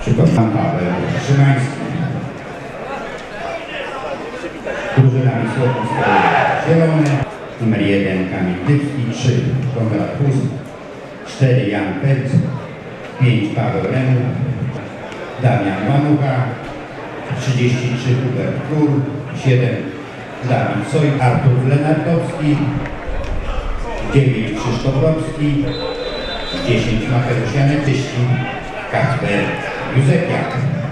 Przypominam Paweł Szymański. Drużyna Wisłową stoi zielone. Numer 1 Kamil Dybski, 3 Konrad Hus, 4 Jan Pelc, 5 Paweł Remu, Damian Manucha, 33 Hubert Król, 7 Dawid Soj, Artur Lenartowski, 9 Krzysztof Browski, 10 Mateusz Janeczyści, Kacper Józefiak.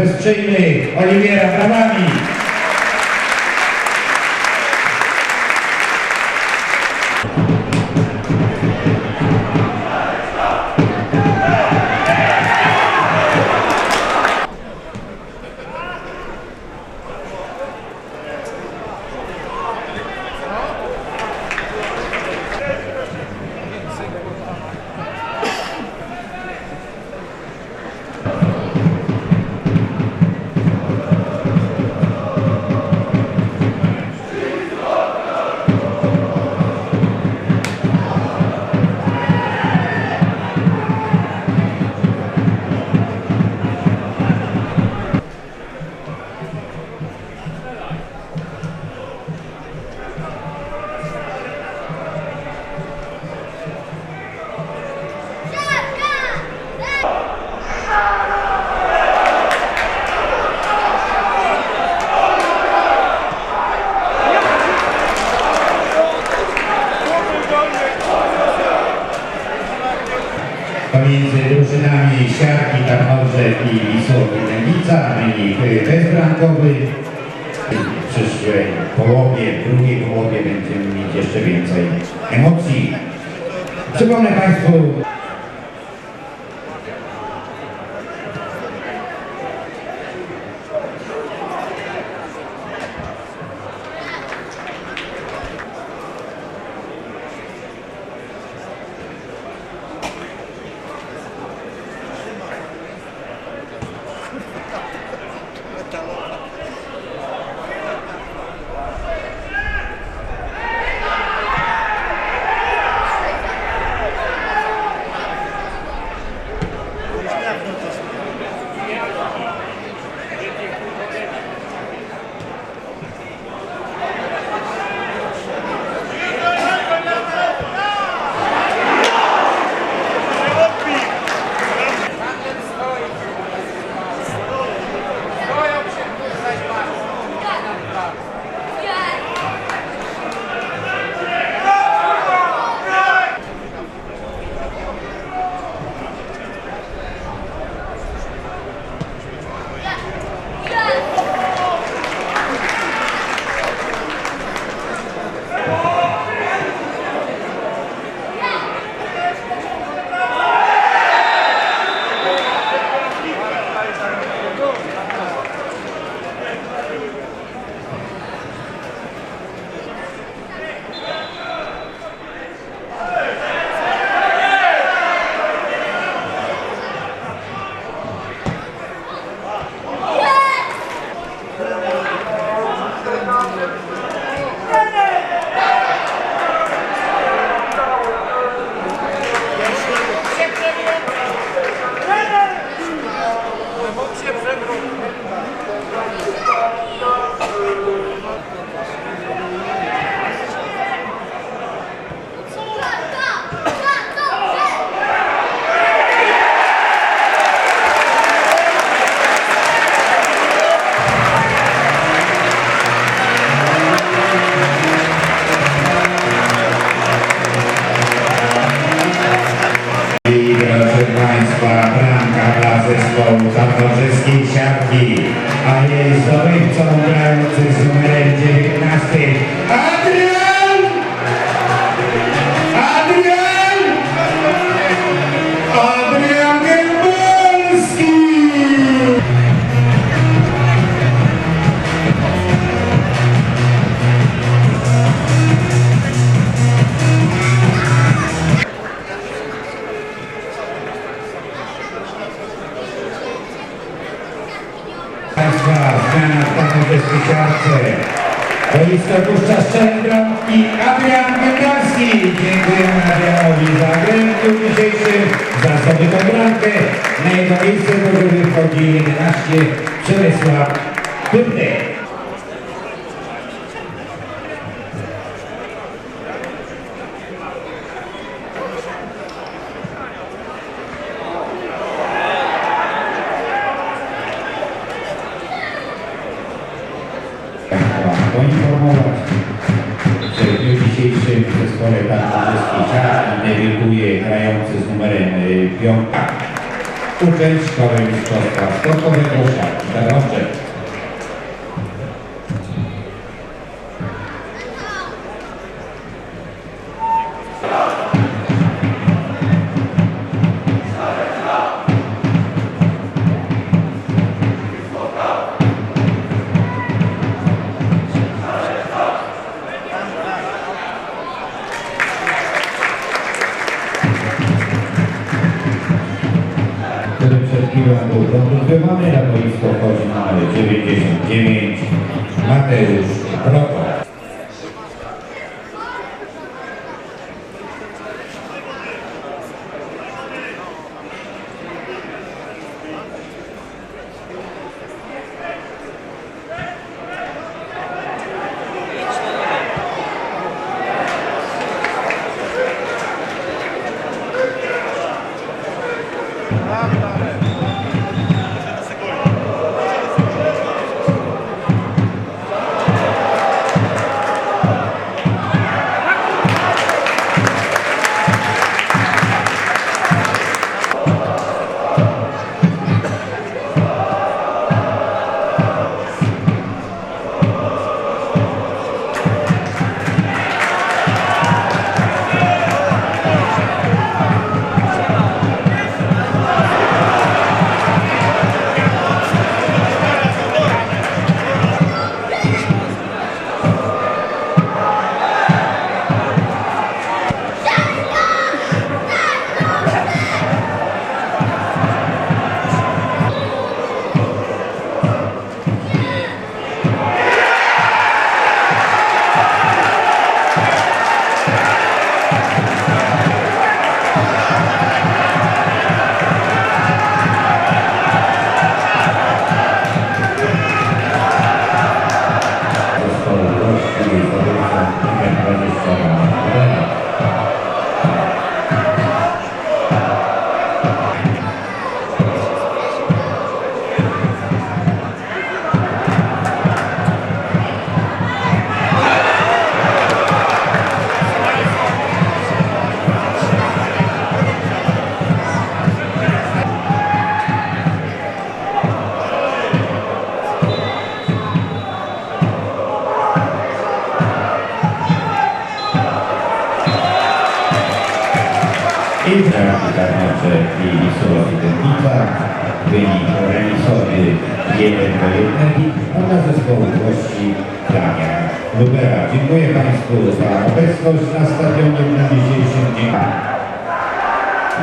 Wesprzyjmy Oliwiera brawami. Tarnobrzeg i Wisłowy Dębica wynik bezbramkowy. W przyszłej połowie, w drugiej połowie będziemy mieć jeszcze więcej emocji. Przypomnę Państwu, Państwa bramka Janusz Koryjówkowska, Skokowy Kruszak, Stanowczyk.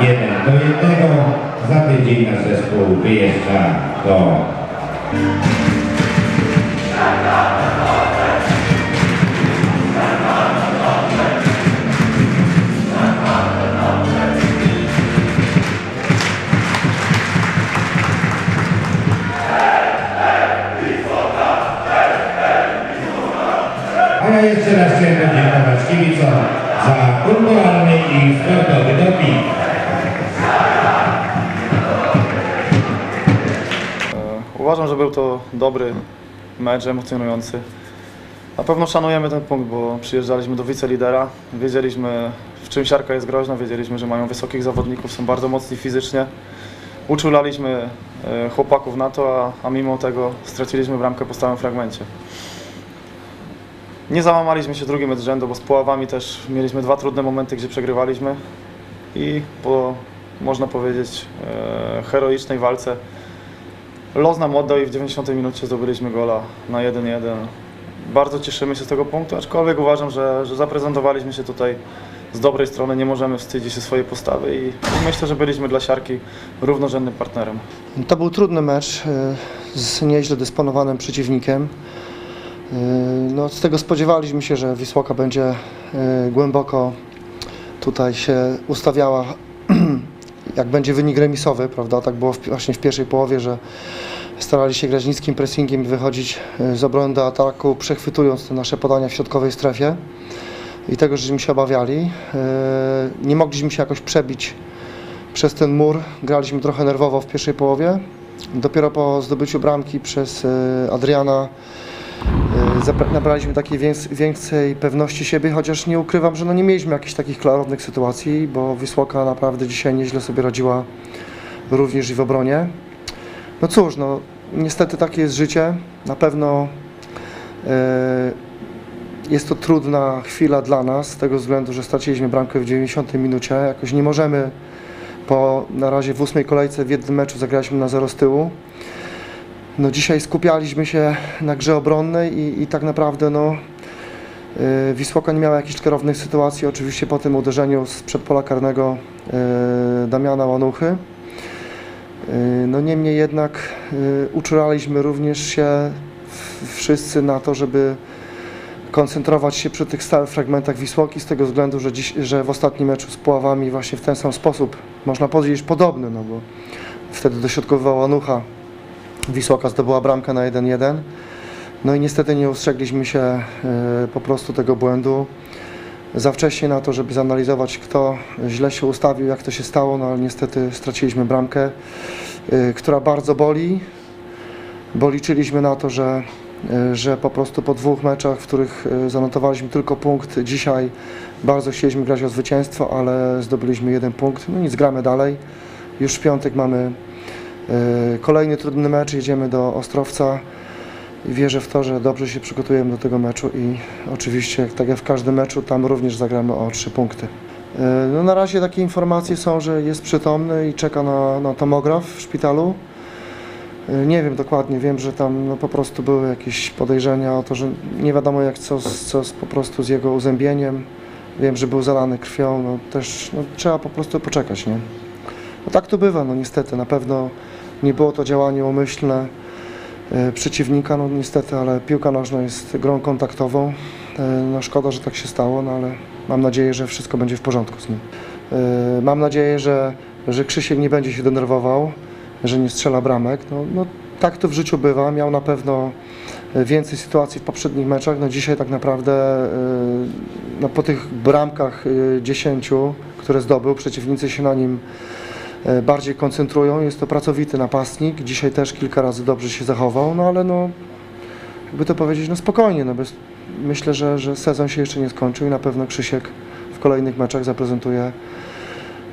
1 do 1. Za tydzień nasz zespół wyjeżdża do... A ja jeszcze raz chciałem podziękować kibicom za kulturalny i sportowy doping. Uważam, że był to dobry mecz, emocjonujący. Na pewno szanujemy ten punkt, bo przyjeżdżaliśmy do wicelidera, wiedzieliśmy w czym siarka jest groźna, wiedzieliśmy, że mają wysokich zawodników, są bardzo mocni fizycznie. Uczulaliśmy e, chłopaków na to, a, a mimo tego straciliśmy bramkę po stałym fragmencie. Nie załamaliśmy się drugim od rzędu, bo z Puławami też mieliśmy dwa trudne momenty, gdzie przegrywaliśmy i po, można powiedzieć, e, heroicznej walce los nam oddał i w 90 minucie zdobyliśmy gola na 1-1. Bardzo cieszymy się z tego punktu, aczkolwiek uważam, że, że zaprezentowaliśmy się tutaj z dobrej strony, nie możemy wstydzić się swojej postawy i, myślę, że byliśmy dla Siarki równorzędnym partnerem. To był trudny mecz y, z nieźle dysponowanym przeciwnikiem. Y, No, z tego spodziewaliśmy się, że Wisłoka będzie y, głęboko tutaj się ustawiała, jak będzie wynik remisowy, prawda? Tak było właśnie w pierwszej połowie, że starali się grać niskim pressingiem i wychodzić y, z obrony do ataku, przechwytując te nasze podania w środkowej strefie. I tego, żeśmy się obawiali. Y, Nie mogliśmy się jakoś przebić przez ten mur. Graliśmy trochę nerwowo w pierwszej połowie. Dopiero po zdobyciu bramki przez e, Adriana e, nabraliśmy takiej więc- więcej pewności siebie, chociaż nie ukrywam, że no nie mieliśmy jakichś takich klarownych sytuacji, bo Wisłoka naprawdę dzisiaj nieźle sobie radziła również i w obronie. No cóż, no niestety takie jest życie. Na pewno e, jest to trudna chwila dla nas, z tego względu, że straciliśmy bramkę w 90 minucie. Jakoś nie możemy po na razie w ósmej kolejce w jednym meczu zagraliśmy na zero z tyłu. No dzisiaj skupialiśmy się na grze obronnej i, i tak naprawdę no, yy, Wisłoka nie miała jakichś klarownych sytuacji. Oczywiście po tym uderzeniu z przedpola karnego yy, Damiana Łanuchy. Yy, no niemniej jednak uczulaliśmy również się wszyscy na to, żeby koncentrować się przy tych stałych fragmentach Wisłoki z tego względu, że, dziś, że w ostatnim meczu z Puławami właśnie w ten sam sposób, można powiedzieć podobny, no bo wtedy dośrodkowywała Nucha, Wisłoka zdobyła bramkę na 1-1. No i niestety nie ustrzegli się e, po prostu tego błędu za wcześnie na to, żeby zanalizować kto źle się ustawił, jak to się stało, no ale niestety straciliśmy bramkę, e, która bardzo boli, bo liczyliśmy na to, że e, że po prostu po dwóch meczach, w których zanotowaliśmy tylko punkt, dzisiaj bardzo chcieliśmy grać o zwycięstwo, ale zdobyliśmy jeden punkt. No nic, gramy dalej. Już w piątek mamy kolejny trudny mecz, jedziemy do Ostrowca i wierzę w to, że dobrze się przygotujemy do tego meczu i oczywiście, tak jak w każdym meczu, tam również zagramy o trzy punkty. E, No na razie takie informacje są, że jest przytomny i czeka na, na tomograf w szpitalu. E, Nie wiem dokładnie, wiem, że tam no, po prostu były jakieś podejrzenia o to, że nie wiadomo jak co, co z, po prostu z jego uzębieniem. Wiem, że był zalany krwią, no też no, trzeba po prostu poczekać, nie? No tak to bywa, no niestety, na pewno nie było to działanie umyślne e, przeciwnika, no niestety, ale piłka nożna jest grą kontaktową. E, no szkoda, że tak się stało, no ale mam nadzieję, że wszystko będzie w porządku z nim. E, mam nadzieję, że, że Krzysiek nie będzie się denerwował, że nie strzela bramek. No, no tak to w życiu bywa. Miał na pewno więcej sytuacji w poprzednich meczach. No dzisiaj tak naprawdę no, po tych bramkach e, 10, które zdobył, przeciwnicy się na nim bardziej koncentrują. Jest to pracowity napastnik. Dzisiaj też kilka razy dobrze się zachował, no ale no jakby to powiedzieć, no spokojnie. No bez, myślę, że, że sezon się jeszcze nie skończył i na pewno Krzysiek w kolejnych meczach zaprezentuje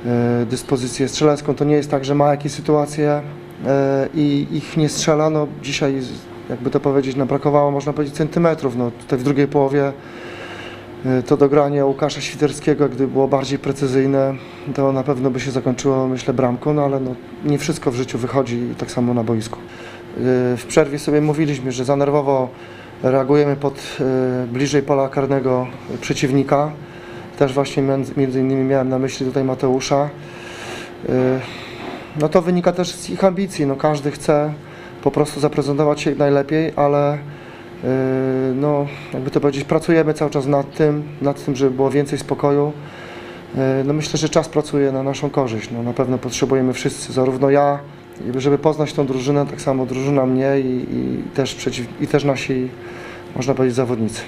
e, dyspozycję strzelecką. To nie jest tak, że ma jakieś sytuacje e, i ich nie strzela. No, dzisiaj, jakby to powiedzieć, no, brakowało, można powiedzieć, centymetrów. No, tutaj w drugiej połowie e, to dogranie Łukasza Świderskiego, gdy było bardziej precyzyjne, to na pewno by się zakończyło, myślę, bramką, no ale no, nie wszystko w życiu wychodzi tak samo na boisku. E, W przerwie sobie mówiliśmy, że za nerwowo reagujemy pod e, bliżej pola karnego przeciwnika. Też właśnie między, innymi miałem na myśli tutaj Mateusza. No to wynika też z ich ambicji. No każdy chce po prostu zaprezentować się najlepiej, ale no, jakby to powiedzieć, pracujemy cały czas nad tym, nad tym, żeby było więcej spokoju. Yy, No myślę, że czas pracuje na naszą korzyść. No, na pewno potrzebujemy wszyscy, zarówno ja, żeby poznać tą drużynę, tak samo drużyna mnie i, i, też, przeciw, i też nasi, można powiedzieć, zawodnicy.